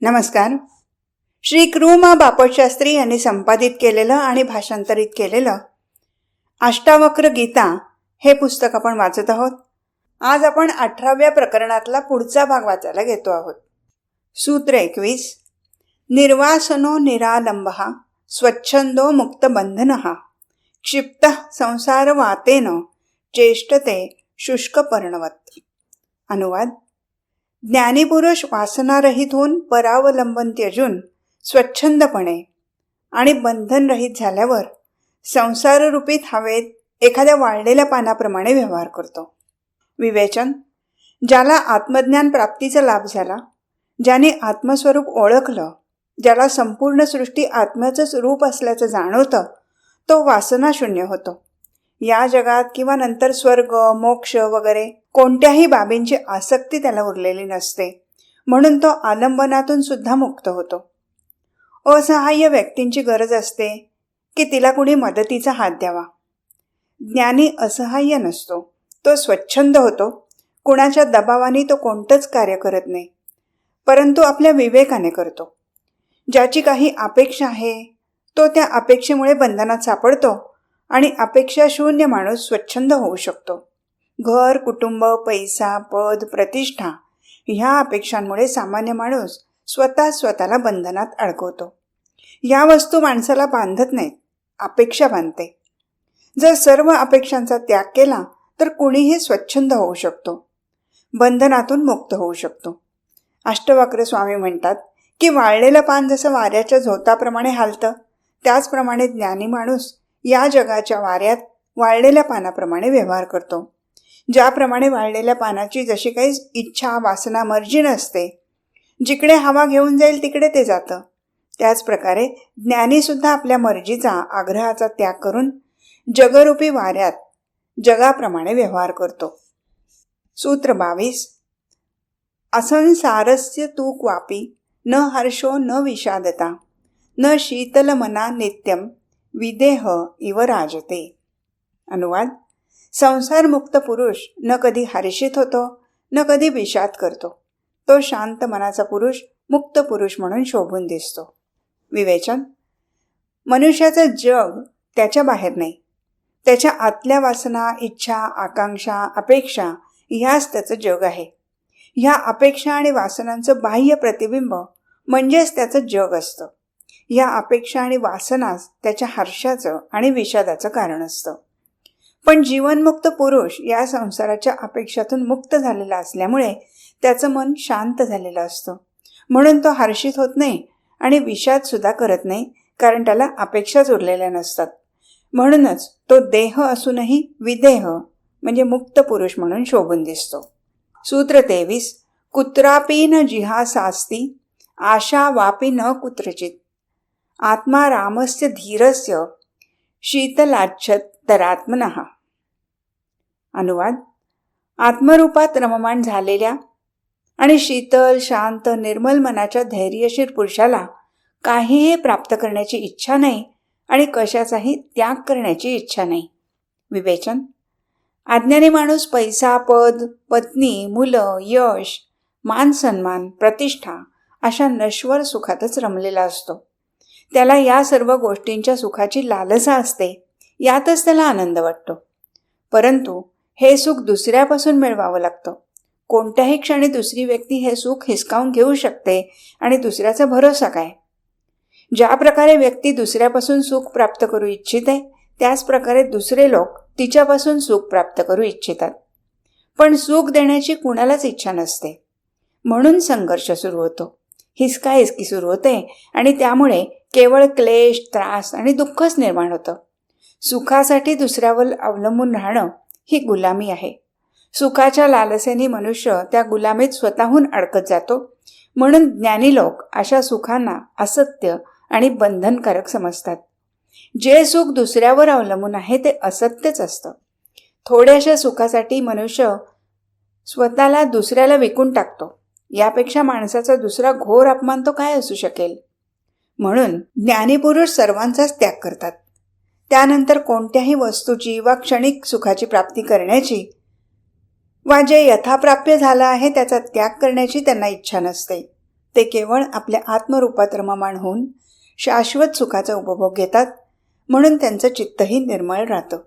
नमस्कार. श्री क्रूमा बापटशास्त्री यांनी संपादित केलेलं आणि भाषांतरित केलेलं अष्टावक्र गीता हे पुस्तक आपण वाचत आहोत. आज आपण अठराव्या प्रकरणातला पुढचा भाग वाचायला घेतो आहोत. सूत्र एकवीस. निर्वासनो निरालंब स्वच्छंदो मुक्त बंधन क्षिप्त संसार वातेन चेष्टते शुष्क पर्णवत अनुवाद ज्ञानीपुरुष वासनारहित होऊन परावलंबन त्यजून स्वच्छंदपणे आणि बंधनरहित झाल्यावर संसाररूपीत हवेत एखाद्या वाळलेल्या पानाप्रमाणे व्यवहार करतो. विवेचन ज्याला आत्मज्ञान प्राप्तीचा लाभ झाला ज्याने आत्मस्वरूप ओळखलं ज्याला संपूर्ण सृष्टी आत्म्याचंच रूप असल्याचं जाणवतं तो वासनाशून्य होतो. या जगात किंवा नंतर स्वर्ग मोक्ष वगैरे कोणत्याही बाबींची आसक्ती त्याला उरलेली नसते. म्हणून तो आलंबनातून सुद्धा मुक्त होतो. असहाय्य व्यक्तींची गरज असते की तिला कुणी मदतीचा हात द्यावा. ज्ञानी असहाय्य नसतो. तो स्वच्छंद होतो. कुणाच्या दबावाने तो कोणतंच कार्य करत नाही. परंतु आपल्या विवेकाने करतो. ज्याची काही अपेक्षा आहे तो त्या अपेक्षेमुळे बंधनात सापडतो. आणि अपेक्षाशून्य माणूस स्वच्छंद होऊ शकतो. घर कुटुंब पैसा पद प्रतिष्ठा ह्या अपेक्षांमुळे सामान्य माणूस स्वतः स्वतःला बंधनात अडकवतो. या वस्तू माणसाला बांधत नाहीत अपेक्षा बांधते. जर सर्व अपेक्षांचा त्याग केला तर कुणीही स्वच्छंद होऊ शकतो. बंधनातून मुक्त होऊ शकतो. अष्टवक्र स्वामी म्हणतात की वाळलेलं पान जसं वाऱ्याच्या झोताप्रमाणे हालतं त्याचप्रमाणे ज्ञानी माणूस या जगाच्या वाऱ्यात वाळलेल्या पानाप्रमाणे व्यवहार करतो. ज्याप्रमाणे वाळलेल्या पानाची जशी काही इच्छा वासना मर्जी नसते जिकडे हवा घेऊन जाईल तिकडे ते जातं. त्याचप्रकारे ज्ञानीसुद्धा आपल्या मर्जीचा आग्रहाचा त्याग करून जगरूपी वाऱ्यात जगाप्रमाणे व्यवहार करतो. सूत्र बावीस. असंसारस्य तू क्वापी न हर्षो न विषादता न शीतल मना नित्यम विदेह इव राजते. अनुवाद संसारमुक्त पुरुष न कधी हर्षित होतो न कधी विषाद करतो. तो शांत मनाचा पुरुष मुक्त पुरुष म्हणून शोभून दिसतो. विवेचन मनुष्याचं जग त्याच्या बाहेर नाही. त्याच्या आतल्या वासना इच्छा आकांक्षा अपेक्षा ह्याच त्याचं जग आहे. ह्या अपेक्षा आणि वासनांचं बाह्य प्रतिबिंब म्हणजेच त्याचं जग असतं. या अपेक्षा आणि वासनाच त्याच्या हर्षाचं आणि विषादाचं कारण असतं. पण जीवनमुक्त पुरुष या संसाराच्या अपेक्षातून मुक्त झालेला असल्यामुळे त्याचं मन शांत झालेलं असतं. म्हणून तो हर्षित होत नाही आणि विषादसुद्धा करत नाही कारण त्याला अपेक्षाच उरलेल्या नसतात. म्हणूनच तो देह असूनही विदेह म्हणजे मुक्त पुरुष म्हणून शोभून दिसतो. सूत्र तेवीस कुत्रापी न जिहासास्ती आशा वापी न कुत्रचित. आत्मा रामस्य धीरस्य शीतलाच्छत्तरात्मन। अनुवाद. आत्मरूपात रममाण झालेल्या आणि शीतल शांत निर्मल मनाच्या धैर्यशीर पुरुषाला काहीही प्राप्त करण्याची इच्छा नाही आणि कशाचाही त्याग करण्याची इच्छा नाही. विवेचन. अज्ञानी माणूस पैसा पद पत्नी मुलं यश मान सन्मान प्रतिष्ठा अशा नश्वर सुखातच रमलेला असतो. त्याला या सर्व गोष्टींच्या सुखाची लालसा असते. यातच त्याला आनंद वाटतो. परंतु हे सुख दुसऱ्यापासून मिळवावं लागतं. कोणत्याही क्षणी दुसरी व्यक्ती हे सुख हिसकावून घेऊ शकते आणि दुसऱ्याचा भरोसा काय? ज्या प्रकारे व्यक्ती दुसऱ्यापासून सुख प्राप्त करू इच्छिते त्याच प्रकारे दुसरे लोक तिच्यापासून सुख प्राप्त करू इच्छितात. पण सुख देण्याची कुणालाच इच्छा नसते. म्हणून संघर्ष सुरू होतो. हिसका हिसकी सुरू होते आणि त्यामुळे केवळ क्लेश त्रास आणि दुःखच निर्माण होतं. सुखासाठी दुसऱ्यावर अवलंबून राहणं ही गुलामी आहे. सुखाच्या लालसेने मनुष्य त्या गुलामीत स्वतःहून अडकत जातो. म्हणून ज्ञानी लोक अशा सुखांना असत्य आणि बंधनकारक समजतात. जे सुख दुसऱ्यावर अवलंबून आहे ते असत्यच असतं. थोड्याशा सुखासाठी मनुष्य स्वतःला दुसऱ्याला विकून टाकतो. यापेक्षा माणसाचा दुसरा घोर अपमान तो काय असू शकेल? म्हणून ज्ञानीपुरुष सर्वांचाच त्याग करतात. त्यानंतर कोणत्याही वस्तूची वा क्षणिक सुखाची प्राप्ती करण्याची वा जे यथाप्राप्य झालं आहे त्याचा त्याग करण्याची त्यांना इच्छा नसते. ते केवळ आपल्या आत्मरूपात रममाण होऊन शाश्वत सुखाचा उपभोग घेतात म्हणून त्यांचं चित्तही निर्मळ राहतं.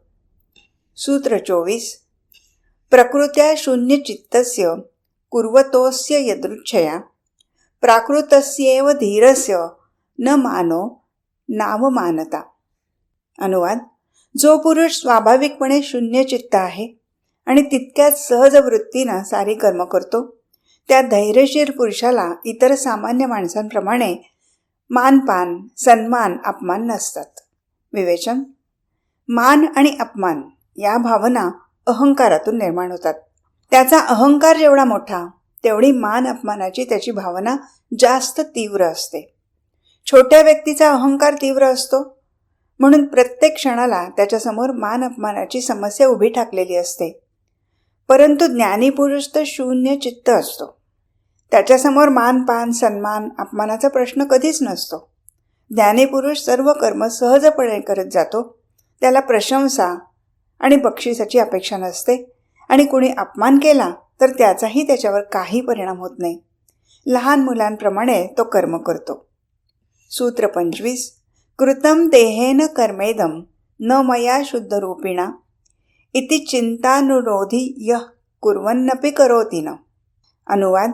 सूत्र चोवीस. प्रकृत्या शून्य चित्तस्य कुर्वतोस्य यदृच्छया. प्राकृतस्येव धीरस्य न मानो नाव मानता. अनुवाद जो पुरुष स्वाभाविकपणे शून्य चित्त आहे आणि तितक्याच सहज वृत्तीनं सारी कर्म करतो त्या धैर्यशीर पुरुषाला इतर सामान्य माणसांप्रमाणे मानपान सन्मान अपमान नसतात. विवेचन मान आणि अपमान या भावना अहंकारातून निर्माण होतात. त्याचा अहंकार जेवढा मोठा तेवढी मान अपमानाची त्याची भावना जास्त तीव्र असते. छोट्या व्यक्तीचा अहंकार तीव्र असतो. म्हणून प्रत्येक क्षणाला त्याच्यासमोर मान अपमानाची समस्या उभी ठाकलेली असते. परंतु ज्ञानी पुरुष तर शून्य चित्त असतो. त्याच्यासमोर मान पान सन्मान अपमानाचा प्रश्न कधीच नसतो. ज्ञानीपुरुष सर्व कर्म सहजपणे करत जातो. त्याला प्रशंसा आणि बक्षिसाची अपेक्षा नसते. आणि कुणी अपमान केला तर त्याचाही त्याच्यावर काही परिणाम होत नाही. लहान मुलांप्रमाणे तो कर्म करतो. सूत्र पंचवीस. कृतम देहेन कर्मेदम न मया शुद्धरूपिणा. इति चिंतानुरोधी यह कुर्वन्नपी करोती न. अनुवाद.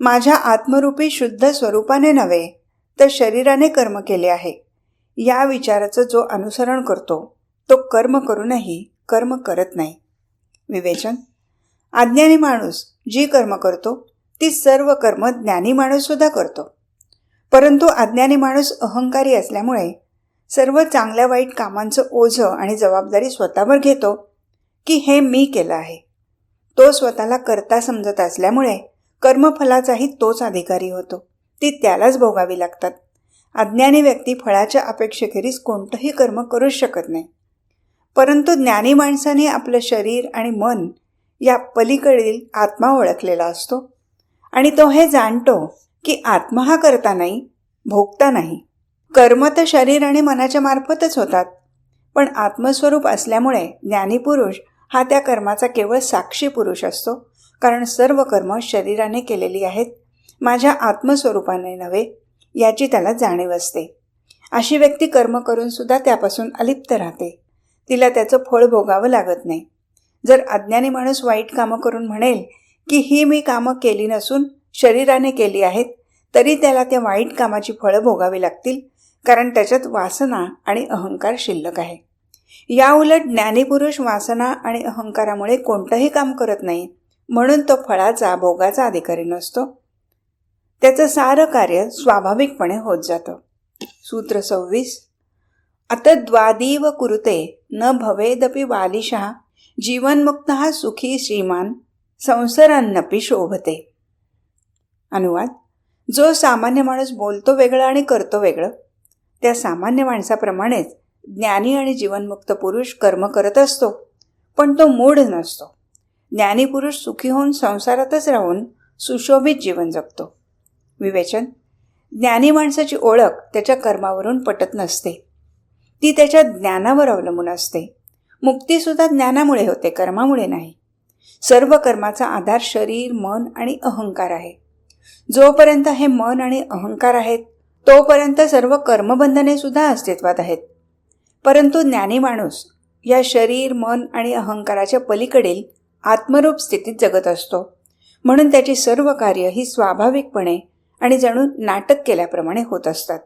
माझ्या आत्मरूपी शुद्ध स्वरूपाने नव्हे तर शरीराने कर्म केले आहे. या विचाराचं जो अनुसरण करतो तो कर्म करूनही कर्म करत नाही. विवेचन. अज्ञानी माणूस जी कर्म करतो ती सर्व कर्म ज्ञानी माणूससुद्धा करतो. परंतु अज्ञानी माणूस अहंकारी असल्यामुळे सर्व चांगल्या वाईट कामांचं ओझं आणि जबाबदारी स्वतःवर घेतो की हे मी केलं आहे. तो स्वतःला करता समजत असल्यामुळे कर्मफलाचाही तोच अधिकारी होतो. ती त्यालाच भोगावी लागतात. अज्ञानी व्यक्ती फळाच्या अपेक्षेखेरीज कोणतंही कर्म करूच शकत नाही. परंतु ज्ञानी माणसाने आपलं शरीर आणि मन या पलीकडील आत्मा ओळखलेला असतो आणि तो हे जाणतो की आत्मा हा करता नाही भोगता नाही. कर्म तर शरीर आणि मनाच्या मार्फतच होतात पण आत्मस्वरूप असल्यामुळे ज्ञानीपुरुष हा त्या कर्माचा केवळ साक्षी पुरुष असतो कारण सर्व कर्म शरीराने केलेली आहेत माझ्या आत्मस्वरूपाने नव्हे याची त्याला जाणीव असते. अशी व्यक्ती कर्म करूनसुद्धा त्यापासून अलिप्त राहते. तिला त्याचं फळ भोगावं लागत नाही. जर अज्ञानी माणूस वाईट कामं करून म्हणेल की ही मी कामं केली नसून शरीराने केली आहेत तरी त्याला त्या वाईट कामाची फळं भोगावी लागतील कारण त्याच्यात वासना आणि अहंकार शिल्लक आहे. याउलट ज्ञानीपुरुष वासना आणि अहंकारामुळे कोणतंही काम करत नाही म्हणून तो फळाचा भोगाचा अधिकारी नसतो. त्याचं सारं कार्य स्वाभाविकपणे होत जातं. सूत्र सव्वीस. आता द्वादीव कुरुते न भवेदपि बालिशः जीवनमुक्त हा सुखी श्रीमान संसारांनपी शोभते. अनुवाद. जो सामान्य माणूस बोलतो वेगळं आणि करतो वेगळं त्या सामान्य माणसाप्रमाणेच ज्ञानी आणि जीवनमुक्त पुरुष कर्म करत असतो पण तो मूढ नसतो. ज्ञानी पुरुष सुखी होऊन संसारातच राहून सुशोभित जीवन जगतो. विवेचन. ज्ञानी माणसाची ओळख त्याच्या कर्मावरून पटत नसते. ती त्याच्या ज्ञानावर अवलंबून असते. मुक्तीसुद्धा ज्ञानामुळे होते कर्मामुळे नाही. सर्व कर्माचा आधार शरीर मन आणि अहंकार आहे. जोपर्यंत हे मन आणि अहंकार आहेत तोपर्यंत सर्व कर्मबंधने सुद्धा अस्तित्वात आहेत. परंतु ज्ञानी माणूस या शरीर मन आणि अहंकाराच्या पलीकडील आत्मरूप स्थितीत जगत असतो. म्हणून त्याची सर्व कार्य ही स्वाभाविकपणे आणि जणू नाटक केल्याप्रमाणे होत असतात.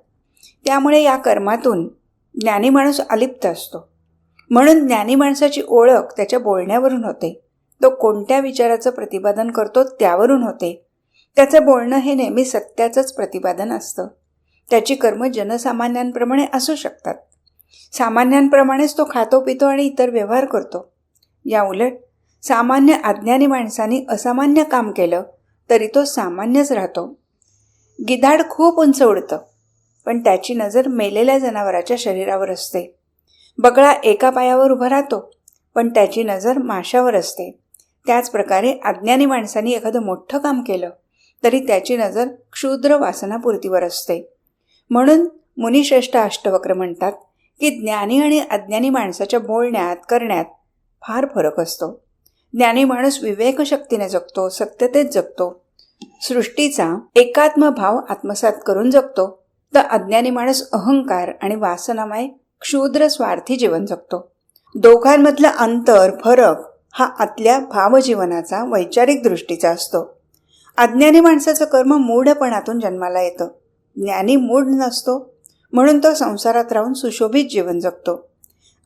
त्यामुळे या कर्मातून ज्ञानी माणूस अलिप्त असतो. म्हणून ज्ञानी माणसाची ओळख त्याच्या बोलण्यावरून होते. तो कोणत्या विचाराचं प्रतिपादन करतो त्यावरून होते. त्याचं बोलणं हे नेहमी सत्याचंच प्रतिपादन असतं. त्याची कर्म जनसामान्यांप्रमाणे असू शकतात. सामान्यांप्रमाणेच तो खातो पितो आणि इतर व्यवहार करतो. या उलट सामान्य अज्ञानी माणसांनी असामान्य काम केलं तरी तो सामान्यच राहतो. गिधाड खूप उंच उडतं पण त्याची नजर मेलेल्या जनावराच्या शरीरावर असते. बगळा एका पायावर उभा राहतो पण त्याची नजर माशावर असते. त्याचप्रकारे अज्ञानी माणसांनी एखादं मोठं काम केलं तरी त्याची नजर क्षुद्र वासनापूर्तीवर असते. म्हणून मुनिश्रेष्ठ अष्टवक्र म्हणतात की ज्ञानी आणि अज्ञानी माणसाच्या बोलण्यात करण्यात फार फरक असतो. ज्ञानी माणूस विवेकशक्तीने जगतो सत्यतेत जगतो. सृष्टीचा एकात्म भाव आत्मसात करून जगतो तर अज्ञानी माणूस अहंकार आणि वासनामय क्षुद्र स्वार्थी जीवन जगतो. दोघांमधलं अंतर फरक हा आतल्या भावजीवनाचा वैचारिक दृष्टीचा असतो. अज्ञानी माणसाचं कर्म मूढपणातून जन्माला येतं. ज्ञानी मूढ नसतो म्हणून तो संसारात राहून सुशोभित जीवन जगतो.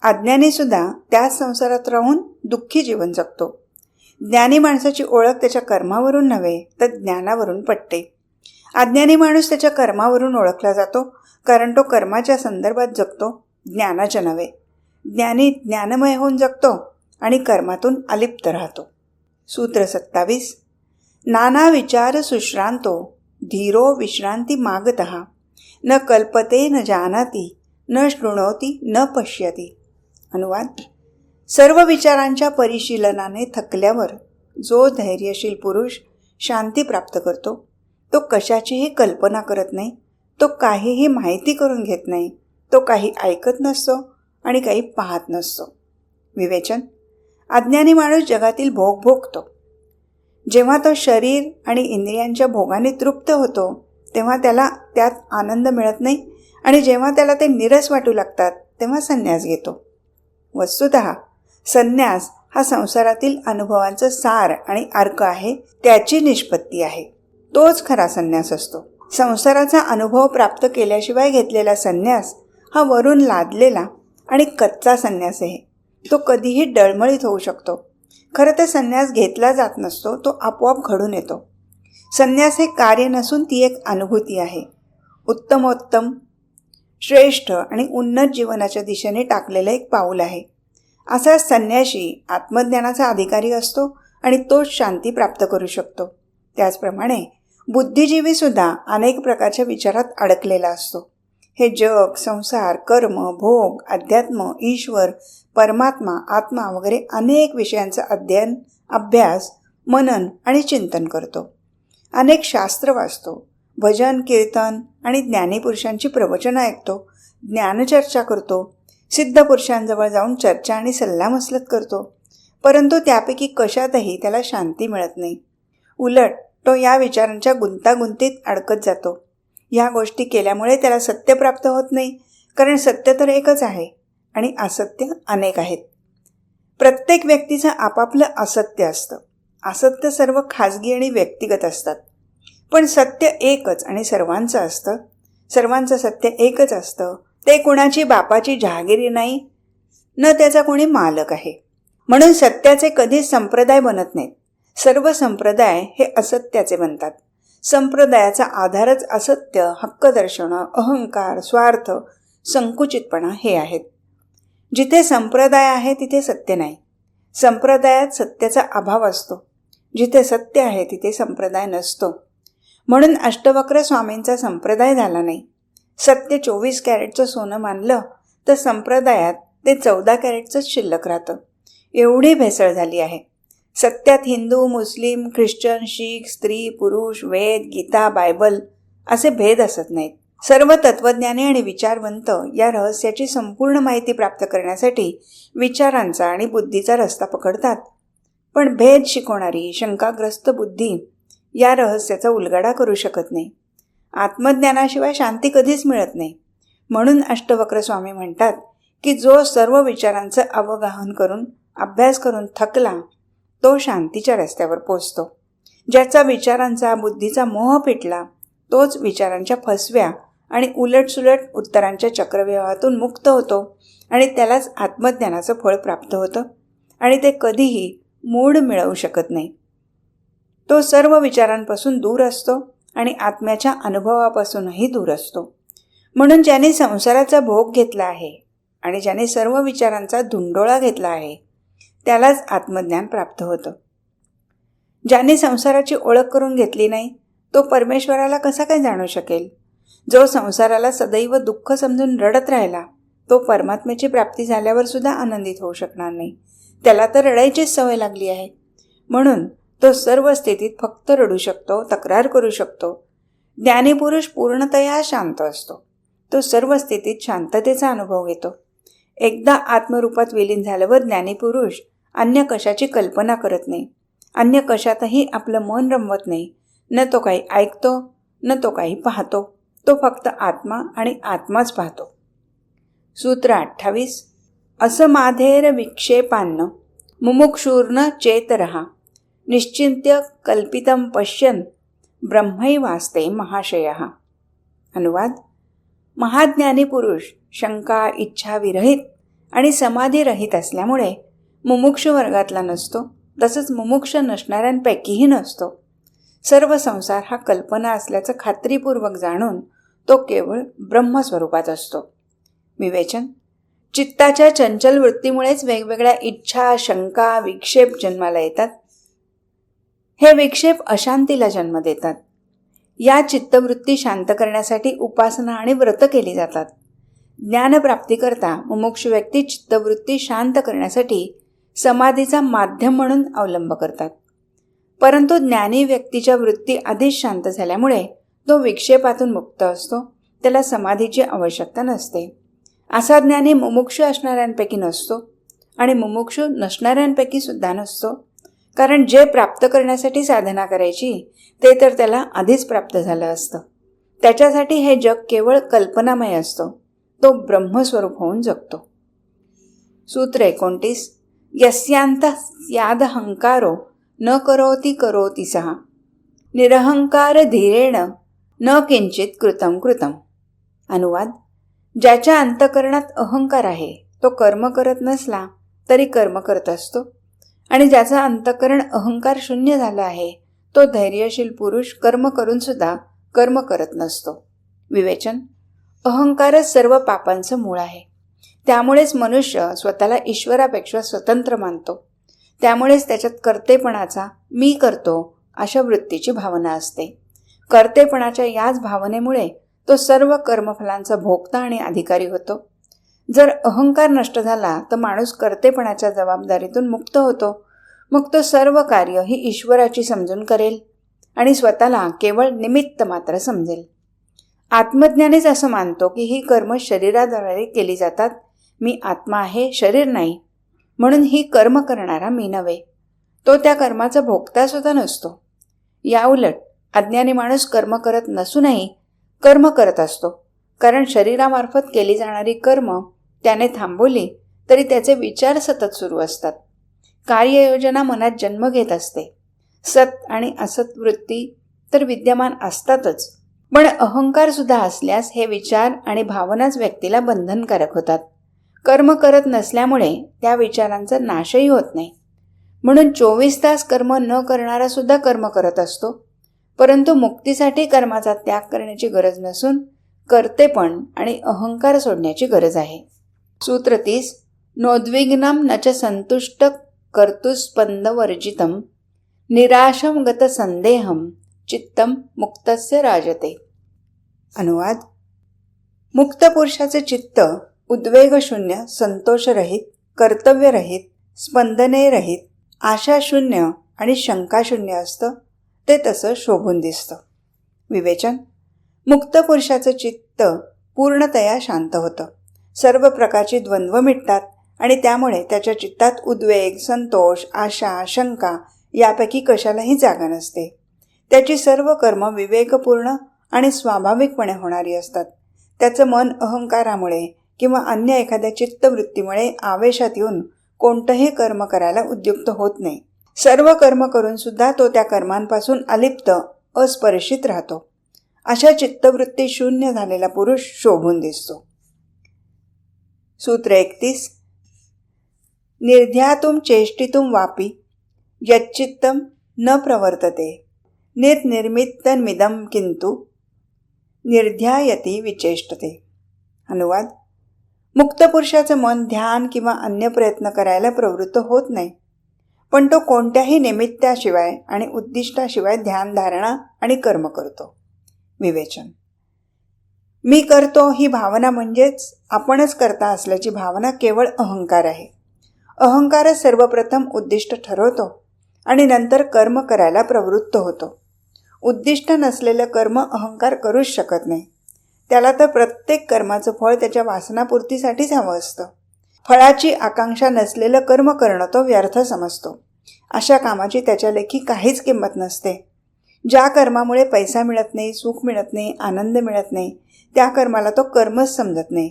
अज्ञानीसुद्धा त्याच संसारात राहून दुःखी जीवन जगतो. ज्ञानी माणसाची ओळख त्याच्या कर्मावरून नव्हे तर ज्ञानावरून पटते. अज्ञानी माणूस त्याच्या कर्मावरून ओळखला जातो कारण तो कर्माच्या संदर्भात जगतो ज्ञानाच्या नव्हे. ज्ञानी ज्ञानमय होऊन जगतो आणि कर्मातून अलिप्त राहतो. सूत्र सत्तावीस. नाना विचार सुश्रांतो धीरो विश्रांती मागत। न कल्पते न जानाती न शृणोती न पश्यती। अनुवाद। सर्व विचारांच्या परिशीलनाने थकल्यावर जो धैर्यशील पुरुष शांती प्राप्त करतो तो कशाचीही कल्पना करत नाही तो काहीही माहिती करून घेत नाही तो काही ऐकत नसतो आणि काही पाहत नसतो। विवेचन। अज्ञानी माणूस जगातील भोग भोगतो। जेव्हा तो शरीर आणि इंद्रियांच्या भोगाने तृप्त होतो तेव्हा त्याला त्यात आनंद मिळत नाही आणि जेव्हा त्याला ते निरस वाटू लागतात तेव्हा संन्यास घेतो. वस्तुत संन्यास हा संसारातील अनुभवांचं सार आणि अर्क आहे त्याची निष्पत्ती आहे. तोच खरा संन्यास असतो. संसाराचा अनुभव प्राप्त केल्याशिवाय घेतलेला संन्यास हा वरून लादलेला आणि कच्चा संन्यास आहे. तो कधीही डळमळीत होऊ शकतो. खरं तर संन्यास घेतला जात नसतो तो आपोआप घडून येतो. संन्यास हे कार्य नसून ती एक अनुभूती आहे. उत्तमोत्तम श्रेष्ठ आणि उन्नत जीवनाच्या दिशेने टाकलेलं एक पाऊल आहे. असा संन्याशी आत्मज्ञानाचा अधिकारी असतो आणि तोच शांती प्राप्त करू शकतो. त्याचप्रमाणे बुद्धिजीवीसुद्धा अनेक प्रकारच्या विचारात अडकलेला असतो. हे जग संसार कर्म भोग अध्यात्म ईश्वर परमात्मा आत्मा वगैरे अनेक विषयांचं अध्ययन अभ्यास मनन आणि चिंतन करतो. अनेक शास्त्र वाचतो. भजन कीर्तन आणि ज्ञानीपुरुषांची प्रवचनं ऐकतो. ज्ञानचर्चा करतो. सिद्ध पुरुषांजवळ जाऊन चर्चा आणि सल्लामसलत करतो. परंतु त्यापैकी कशातही त्याला शांती मिळत नाही. उलट तो या विचारांच्या गुंतागुंतीत अडकत जातो. ह्या गोष्टी केल्यामुळे त्याला सत्य प्राप्त होत नाही. कारण सत्य तर एकच आहे आणि असत्य अनेक आहेत. प्रत्येक व्यक्तीचं आपापलं असत्य असतं. असत्य सर्व खाजगी आणि व्यक्तिगत असतात. पण सत्य एकच आणि सर्वांचं असतं. सर्वांचं सत्य एकच असतं. ते कुणाची बापाची जहागिरी नाही न त्याचा कोणी मालक आहे. म्हणून सत्याचे कधीच संप्रदाय बनत नाहीत. सर्व संप्रदाय हे असत्याचे बनतात. संप्रदायाचा आधारच असत्य हक्क दर्शनं अहंकार स्वार्थ संकुचितपणा हे आहेत. जिथे संप्रदाय आहे तिथे सत्य नाही. संप्रदायात सत्याचा अभाव असतो. जिथे सत्य आहे तिथे संप्रदाय नसतो. म्हणून अष्टवक्र स्वामींचा संप्रदाय झाला नाही. सत्य चोवीस कॅरेटचं सोनं मानलं तर संप्रदायात ते चौदा कॅरेटचंच शिल्लक राहतं. एवढी भेसळ झाली आहे. सत्यात हिंदू मुस्लिम ख्रिश्चन शीख स्त्री पुरुष वेद गीता बायबल असे भेद असत नाहीत. सर्व तत्वज्ञानी आणि विचारवंत या रहस्याची संपूर्ण माहिती प्राप्त करण्यासाठी विचारांचा आणि बुद्धीचा रस्ता पकडतात. पण भेद शिकवणारी शंकाग्रस्त बुद्धी या रहस्याचा उलगडा करू शकत नाही. आत्मज्ञानाशिवाय शांती कधीच मिळत नाही. म्हणून अष्टवक्र स्वामी म्हणतात की जो सर्व विचारांचं अवगाहन करून अभ्यास करून थकला तो शांतीच्या रस्त्यावर पोचतो. ज्याचा विचारांचा बुद्धीचा मोह पिटला तोच विचारांच्या फसव्या आणि उलटसुलट उत्तरांच्या चक्रव्यूहातून मुक्त होतो आणि त्यालाच आत्मज्ञानाचं फळ प्राप्त होतं आणि ते कधीही मूड मिळवू शकत नाही. तो सर्व विचारांपासून दूर असतो आणि आत्म्याच्या अनुभवापासूनही दूर असतो. म्हणून ज्याने संसाराचा भोग घेतला आहे आणि ज्याने सर्व विचारांचा धुंडोळा घेतला आहे त्यालाच आत्मज्ञान प्राप्त होतं. ज्याने संसाराची ओळख करून घेतली नाही तो परमेश्वराला कसा काय जाणू शकेल? जो संसाराला सदैव दुःख समजून रडत राहिला तो परमात्म्याची प्राप्ती झाल्यावर सुद्धा आनंदित होऊ शकणार नाही. त्याला तर रडायचीच सवय लागली आहे. म्हणून तो सर्व स्थितीत फक्त रडू शकतो तक्रार करू शकतो. ज्ञानीपुरुष पूर्णतया शांत असतो. तो सर्व स्थितीत शांततेचा अनुभव घेतो. एकदा आत्मरूपात विलीन झाल्यावर ज्ञानीपुरुष अन्य कशाची कल्पना करत नाही. अन्य कशातही आपलं मन रमवत नाही. न तो काही ऐकतो न तो काही पाहतो. तो फक्त आत्मा आणि आत्माच पाहतो. सूत्र अठ्ठावीस. असमाधेर विक्षेपान्न. चेत रहा. निश्चिंत्य कल्पितं पश्यन. ब्रह्मैवास्ते महाशय. अनुवाद. महाज्ञानी पुरुष शंका इच्छा विरहित आणि समाधीरहित असल्यामुळे मुमुक्ष वर्गातला नसतो तसंच मुमुक्ष नसणाऱ्यांपैकीही नसतो. सर्व संसार हा कल्पना असल्याचं खात्रीपूर्वक जाणून तो केवळ ब्रह्मस्वरूपात असतो. विवेचन? चित्ताच्या चंचल वृत्तीमुळेच वेगवेगळ्या इच्छा शंका विक्षेप जन्माला येतात. हे विक्षेप अशांतीला जन्म देतात. या चित्तवृत्ती शांत करण्यासाठी उपासना आणि व्रत केली जातात. ज्ञानप्राप्तीकरता मुमुक्ष व्यक्ती चित्तवृत्ती शांत करण्यासाठी समाधीचा माध्यम म्हणून अवलंब करतात. परंतु ज्ञानी व्यक्तीच्या वृत्ती आधीच शांत झाल्यामुळे तो विक्षेपातून मुक्त असतो. त्याला समाधीची आवश्यकता नसते. असा ज्ञानी मुमुक्षू असणाऱ्यांपैकी नसतो आणि मुमुक्षू नसणाऱ्यांपैकी सुद्धा नसतो. कारण जे प्राप्त करण्यासाठी साधना करायची ते तर त्याला आधीच प्राप्त झालं असतं. त्याच्यासाठी हे जग केवळ कल्पनामय असतो. तो ब्रह्मस्वरूप होऊन जगतो. सूत्र एकोणतीस यस्यान्तस्यादहङ्कारो यादहंकारो न करोति करोति सः। निरहंकार धीरेण न किंचित कृतम कृतम। अनुवाद ज्याच्या अंतकरणात अहंकार आहे तो कर्म करत नसला तरी कर्म करत असतो आणि ज्याचा अंतकरण अहंकार शून्य झाला आहे तो धैर्यशील पुरुष कर्म करून सुद्धा कर्म करत नसतो। विवेचन अहंकारच सर्व पापांचं मूळ आहे। त्यामुळेच मनुष्य स्वतःला ईश्वरापेक्षा स्वतंत्र मानतो. त्यामुळेच त्याच्यात कर्तेपणाचा मी करतो अशा वृत्तीची भावना असते. कर्तेपणाच्या याच भावनेमुळे तो सर्व कर्मफलांचा भोगता आणि अधिकारी होतो. जर अहंकार नष्ट झाला तर माणूस कर्तेपणाच्या जबाबदारीतून मुक्त होतो. मग तो सर्व कार्य ही ईश्वराची समजून करेल आणि स्वतःला केवळ निमित्त मात्र समजेल. आत्मज्ञानीच असं मानतो की ही कर्म शरीराद्वारे केली जातात मी आत्मा आहे शरीर नाही. म्हणून ही कर्म करणारा मी नव्हे. तो त्या कर्माचा भोगतासुद्धा नसतो. याउलट अज्ञानी माणूस कर्म करत नसूनही कर्म करत असतो. कारण शरीरामार्फत केली जाणारी कर्म त्याने थांबवली तरी त्याचे विचार सतत सुरू असतात. कार्ययोजना मनात जन्म घेत असते. सत आणि असत वृत्ती तर विद्यमान असतातच. पण अहंकारसुद्धा असल्यास हे विचार आणि भावनाच व्यक्तीला बंधनकारक होतात. कर्म करत नसल्यामुळे त्या विचारांचा नाशही होत नाही. म्हणून चोवीस तास कर्म न करणारा सुद्धा कर्म करत असतो. परंतु मुक्तीसाठी कर्माचा त्याग करण्याची गरज नसून कर्तेपण आणि अहंकार सोडण्याची गरज आहे. सूत्र तीस नोद्विग्नम न च संतुष्ट कर्तुस्पंदवर्जितम निराशम गत संदेहम चित्तम मुक्तस्य राजते. अनुवाद. मुक्त पुरुषाचे चित्त उद्वेगशून्य संतोषरहित कर्तव्यरहित स्पंदनेरहित आशाशून्य आणि शंकाशून्य असतं ते तसं शोभून दिसतं. विवेचन. मुक्त पुरुषाचं चित्त पूर्णतया शांत होतं. सर्व प्रकारची द्वंद्व मिटतात आणि त्यामुळे त्याच्या चित्तात उद्वेग संतोष आशा शंका यापैकी कशालाही जागा नसते. त्याची सर्व कर्म विवेकपूर्ण आणि स्वाभाविकपणे होणारी असतात. त्याचं मन अहंकारामुळे किंवा अन्य एखाद्या चित्तवृत्तीमुळे आवेशात येऊन कोणतंही कर्म करायला उद्युक्त होत नाही. सर्व कर्म करून सुद्धा तो त्या कर्मांपासून अलिप्त अस्पर्शित राहतो. अशा चित्तवृत्ती शून्य झालेला पुरुष शोभून दिसतो. सूत्र एकतीस. निर्ध्यातुम चेष्टितुम वापी यच्चित्तम न प्रवर्तते. निर्निर्मित्तमिदम किंतु निर्ध्यायती विचेष्टते. अनुवाद. मुक्त पुरुषाचं मन ध्यान किंवा अन्य प्रयत्न करायला प्रवृत्त होत नाही. पण तो कोणत्याही निमित्ताशिवाय आणि उद्दिष्टाशिवाय ध्यानधारणा आणि कर्म करतो. विवेचन. मी करतो ही भावना म्हणजेच आपणच करता असल्याची भावना केवळ अहंकार आहे. अहंकारच सर्वप्रथम उद्दिष्ट ठरवतो आणि नंतर कर्म करायला प्रवृत्त होतो. उद्दिष्ट नसलेलं कर्म अहंकार करूच शकत नाही. त्याला तर प्रत्येक कर्माचं फळ त्याच्या वासनापूर्तीसाठीच हवं असतं. फळाची आकांक्षा नसलेलं कर्म करणं तो व्यर्थ समजतो. अशा कामाची त्याच्या लेखी काहीच किंमत नसते. ज्या कर्मामुळे पैसा मिळत नाही सुख मिळत नाही आनंद मिळत नाही त्या कर्माला तो कर्मच समजत नाही.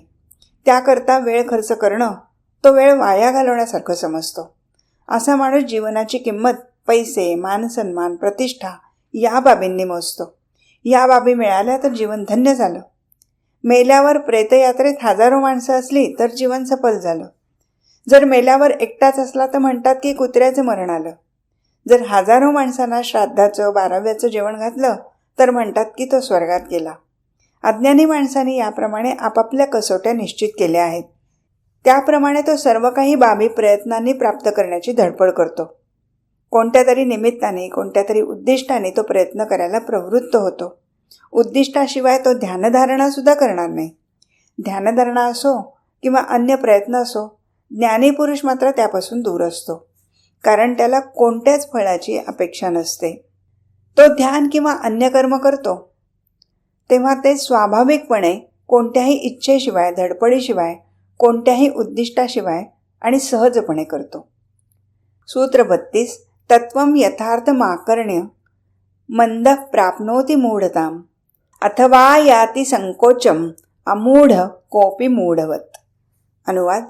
त्याकरता वेळ खर्च करणं तो वेळ वाया घालवण्यासारखं समजतो. असा माणूस जीवनाची किंमत पैसे मानसन्मान प्रतिष्ठा या बाबींनी मोजतो. या बाबी मिळाल्या तर जीवन धन्य झालं. मेल्यावर प्रेतयात्रेत हजारो माणसं असली तर जीवन सफल झालं. जर मेल्यावर एकटाच असला तर म्हणतात की कुत्र्याचं मरण आलं. जर हजारो माणसांना श्राद्धाचं बाराव्याचं जेवण घातलं तर म्हणतात की तो स्वर्गात गेला. अज्ञानी माणसांनी याप्रमाणे आपापल्या कसोट्या निश्चित केल्या आहेत. त्याप्रमाणे तो सर्व काही बाबी प्रयत्नांनी प्राप्त करण्याची धडपड करतो. कोणत्या तरी निमित्ताने कोणत्या तरी उद्दिष्टाने तो प्रयत्न करायला प्रवृत्त होतो. उद्दिष्टाशिवाय तो ध्यानधारणासुद्धा करणार नाही. ध्यानधारणा असो किंवा अन्य प्रयत्न असो ज्ञानी पुरुष मात्र त्यापासून दूर असतो. कारण त्याला कोणत्याच फळाची अपेक्षा नसते. तो ध्यान किंवा अन्य कर्म करतो. तेव्हा ते स्वाभाविकपणे कोणत्याही इच्छेशिवाय धडपडीशिवाय कोणत्याही उद्दिष्टाशिवाय आणि सहजपणे करतो. सूत्र बत्तीस तत्वम यथार्थ माकर्ण्य मंदः प्राप्नोति मूढताम। अथवा याति संकोचम अमूढ कोपी मूढवत। अनुवाद।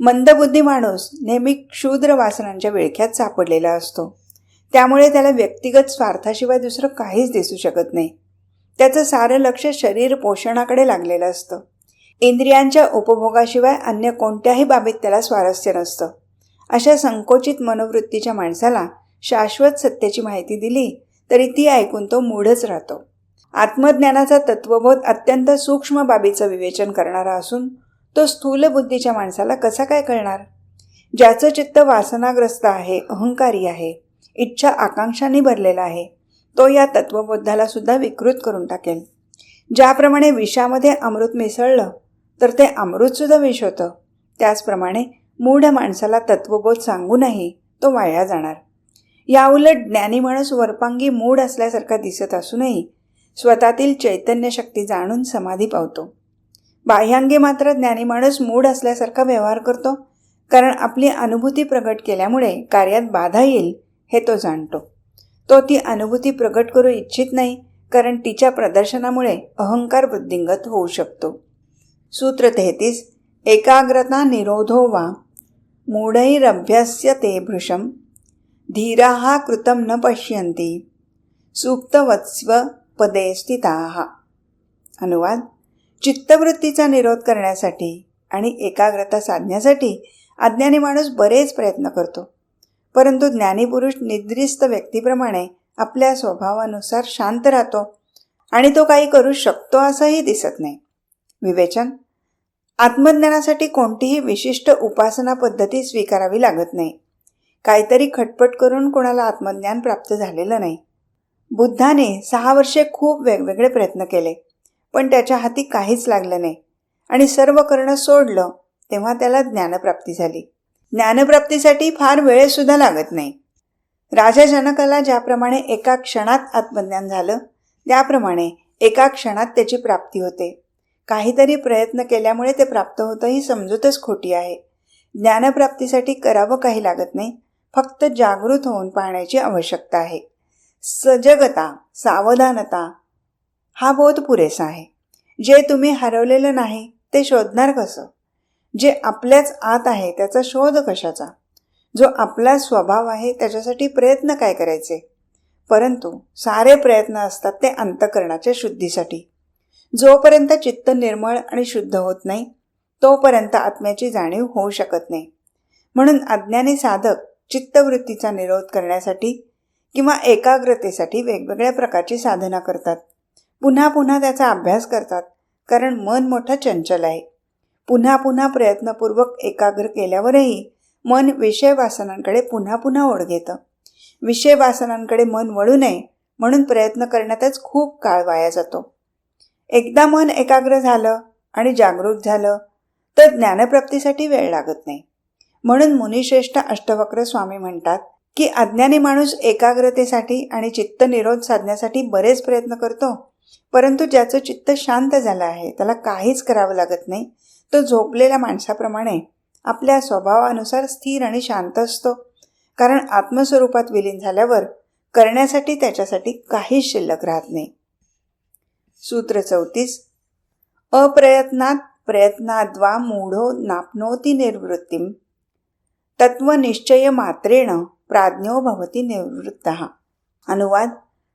मंदबुद्धी माणूस नेहमी क्षुद्र वासनांच्या विळख्यात सापडलेला असतो। त्यामुळे त्याला व्यक्तिगत स्वार्थाशिवाय दुसरं काहीच दिसू शकत नाही। त्याचं सारं लक्ष शरीर पोषणाकडे लागलेलं असतं। इंद्रियांच्या उपभोगाशिवाय अन्य कोणत्याही बाबीत त्याला स्वारस्य नसतं। अशा संकोचित मनोवृत्तीच्या माणसाला शाश्वत सत्याची माहिती दिली तरी ती ऐकून तो मूढच राहतो. आत्मज्ञानाचा तत्वबोध अत्यंत सूक्ष्म बाबीचं विवेचन करणारा असून तो स्थूल बुद्धीच्या माणसाला कसा काय कळणार? ज्याचं चित्त वासनाग्रस्त आहे अहंकारी आहे इच्छा आकांक्षांनी भरलेला आहे तो या तत्वबोधाला सुद्धा विकृत करून टाकेल. ज्याप्रमाणे विषामध्ये अमृत मिसळलं तर ते अमृतसुद्धा विष होतं. त्याचप्रमाणे मूढ माणसाला तत्वबोध सांगूनही तो वाया जाणार. याउलट ज्ञानी माणूस वरपांगी मूड असल्यासारखा दिसत असूनही स्वतःतील चैतन्य शक्ती जाणून समाधी पावतो. बाह्यांगी मात्र ज्ञानी माणूस मूड असल्यासारखा व्यवहार करतो कारण आपली अनुभूती प्रगट केल्यामुळे कार्यात बाधा येईल हे तो जाणतो. तो ती अनुभूती प्रगट करू इच्छित नाही कारण तिच्या प्रदर्शनामुळे अहंकार वृद्धिंगत होऊ शकतो. सूत्र तेहतीस एकाग्रता निरोधो वा मूढैरभ्यस्य ते भृशम धीरा कृतम न पश्यन्ति। सुप्तवत्स्व पदे स्थिता। अनुवाद चित्तवृत्तीचा निरोध करण्यासाठी आणि एकाग्रता साधण्यासाठी अज्ञानी माणूस बरेच प्रयत्न करतो. परंतु ज्ञानीपुरुष निद्रिस्त व्यक्तीप्रमाणे आपल्या स्वभावानुसार शांत राहतो आणि तो काही करू शकतो असंही दिसत नाही. विवेचन आत्मज्ञानासाठी कोणतीही विशिष्ट उपासना पद्धती स्वीकारावी लागत नाही. काहीतरी खटपट करून कोणाला आत्मज्ञान प्राप्त झालेलं नाही. बुद्धाने सहा वर्षे खूप वेगवेगळे प्रयत्न केले पण त्याच्या हाती काहीच लागलं नाही आणि सर्व करणं सोडलं तेव्हा त्याला ज्ञानप्राप्ती झाली. ज्ञानप्राप्तीसाठी फार वेळसुद्धा लागत नाही. राजा जनकाला ज्याप्रमाणे एका क्षणात आत्मज्ञान झालं त्याप्रमाणे एका क्षणात त्याची प्राप्ती होते. काहीतरी प्रयत्न केल्यामुळे ते प्राप्त होतं ही समजूतच खोटी आहे. ज्ञानप्राप्तीसाठी करावं काही लागत नाही. फक्त जागृत होऊन पाहण्याची आवश्यकता आहे. सजगता सावधानता हा बोध पुरेसा आहे. जे तुम्ही हरवलेलं नाही ते शोधणार कसं? जे आपल्याच आत आहे त्याचा शोध कशाचा? जो आपला स्वभाव आहे त्याच्यासाठी प्रयत्न काय करायचे? परंतु सारे प्रयत्न असतात ते अंतकरणाच्या शुद्धीसाठी. जोपर्यंत चित्त निर्मळ आणि शुद्ध होत नाही तोपर्यंत आत्म्याची जाणीव होऊ शकत नाही. म्हणून अज्ञानी साधक चित्तवृत्तीचा निरोध करण्यासाठी किंवा एकाग्रतेसाठी वेगवेगळ्या प्रकारची साधना करतात. पुन्हा पुन्हा त्याचा अभ्यास करतात कारण मन मोठं चंचल आहे. पुन्हा पुन्हा प्रयत्नपूर्वक एकाग्र केल्यावरही मन विषय वासनांकडे पुन्हा पुन्हा ओढ घेतं. विषय वासनांकडे मन वळू नये म्हणून प्रयत्न करण्यातच खूप काळ वाया जातो. एकदा मन एकाग्र झालं आणि जागृत झालं तर ज्ञानप्राप्तीसाठी वेळ लागत नाही. म्हणून मुनिश्रेष्ठ अष्टवक्र स्वामी म्हणतात की अज्ञानी माणूस एकाग्रतेसाठी आणि चित्त निरोध साधण्यासाठी बरेच प्रयत्न करतो परंतु ज्याचं चित्त शांत झालं आहे त्याला काहीच करावं लागत नाही. तो झोपलेल्या माणसाप्रमाणे आपल्या स्वभावानुसार स्थिर आणि शांत असतो. कारण आत्मस्वरूपात विलीन झाल्यावर करण्यासाठी त्याच्यासाठी काहीच शिल्लक राहत नाही. सूत्र चौतीस. अप्रयत्नात प्रयत्नाद्वा मूढो नापनोती निर्वृत्तीम. तत्वनिश्चय मात्रेण प्राज्ञो भवती निवृत्त। अनुवाद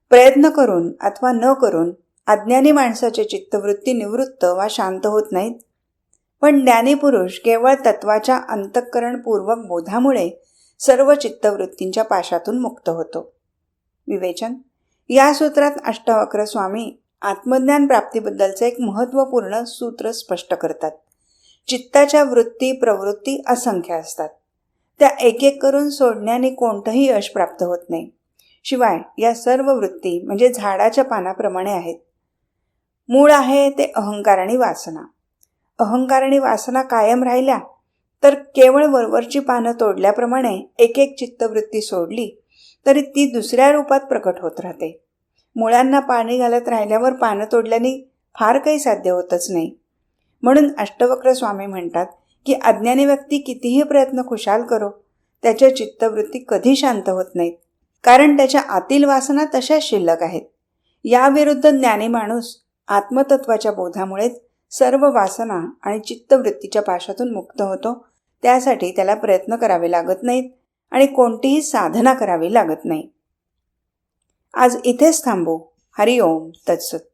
प्रयत्न करून अथवा न करून अज्ञानी माणसाचे चित्तवृत्ती निवृत्त वा शांत होत नाहीत. पण ज्ञानीपुरुष केवळ तत्वाच्या अंतःकरणपूर्वक बोधामुळे सर्व चित्तवृत्तींच्या पाशातून मुक्त होतो. विवेचन या सूत्रात अष्टावक्र स्वामी आत्मज्ञान प्राप्तीबद्दलचं एक महत्त्वपूर्ण सूत्र स्पष्ट करतात. चित्ताच्या वृत्ती प्रवृत्ती असंख्य असतात. त्या एक एक करून सोडण्याने कोणतंही यश प्राप्त होत नाही. शिवाय या सर्व वृत्ती म्हणजे झाडाच्या पानाप्रमाणे आहेत. मूळ आहे ते अहंकार आणि वासना. अहंकार आणि वासना कायम राहिल्या तर केवळ वरवरची पानं तोडल्याप्रमाणे एक एक चित्तवृत्ती सोडली तरी ती दुसऱ्या रूपात प्रकट होत राहते. मुळांना पाणी घालत राहिल्यावर पानं तोडल्याने फार काही साध्य होतच नाही. म्हणून अष्टवक्र स्वामी म्हणतात की अज्ञानी व्यक्ती कितीही प्रयत्न खुशाल करो त्याच्या चित्तवृत्ती कधी शांत होत नाहीत. कारण त्याच्या आतील वासना तशाच शिल्लक आहेत. याविरुद्ध ज्ञानी माणूस आत्मतत्वाच्या बोधामुळेच सर्व वासना आणि चित्तवृत्तीच्या पाशातून मुक्त होतो त्यासाठी त्याला प्रयत्न करावे लागत नाहीत आणि कोणतीही साधना करावी लागत नाही. आज इथेच थांबू. हरिओम. तत्सत.